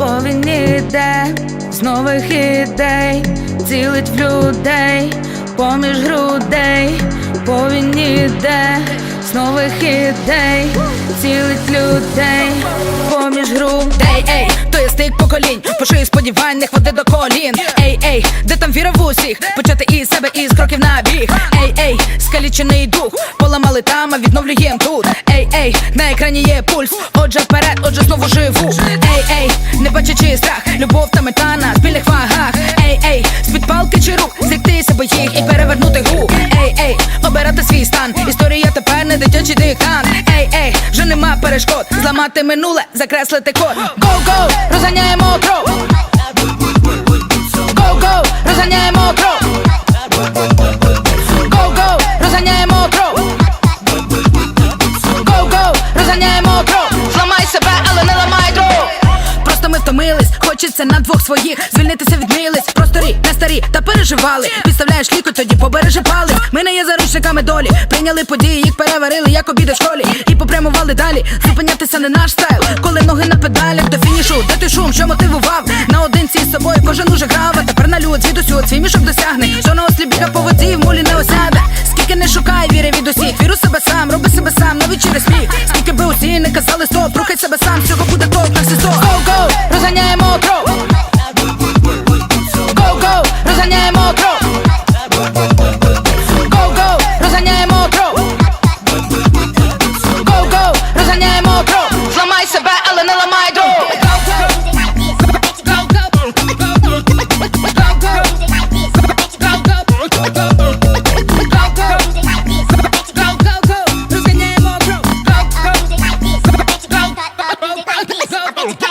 повінь іде з нових ідей, цілить в людей, поміж грудей, повінь іде з нових ідей, цілить людей, поколінь, по шиї сподівань, не хвати до колін. Ей, ей, де там віра в усіх, почати із себе із кроків на біг. Ей, ей, скалічений дух, поламали там, а відновлюєм тут. Ей, ей, на екрані є пульс, отже вперед, отже знову живу. Ей, ей, не бачачи страх, любов та мета на перешкод. Зламати минуле, закреслити код. Гоу-гоу, розганяємо кров. Гоу-гоу, розганяємо кров. Гоу-гоу, розганяємо кров. Гоу-гоу, розганяємо кров. Зламай себе, але не ламай дров. Просто ми втомились, хочеться на двох своїх звільнитися від милиць. Просторі, не старі та переживали. Підставляєш ліку, тоді побережи палець. Ми не є заручниками долі. Прийняли події, їх переварили, як обіди в школі. І далі. Зупинятися не наш стайл. Коли ноги на педалях до фінішу, де ти шум, що мотивував. Наодинці з собою кожен уже грав, а тепер на люд звідусю свій мішок досягне. Що на ослі біга по воді, в мулі не осяде. Скільки не шукай віри від усіх, віру себе сам, роби себе сам, навіть через сміх. Скільки би усі не казали стоп, рухай себе сам, всього буде. Oh.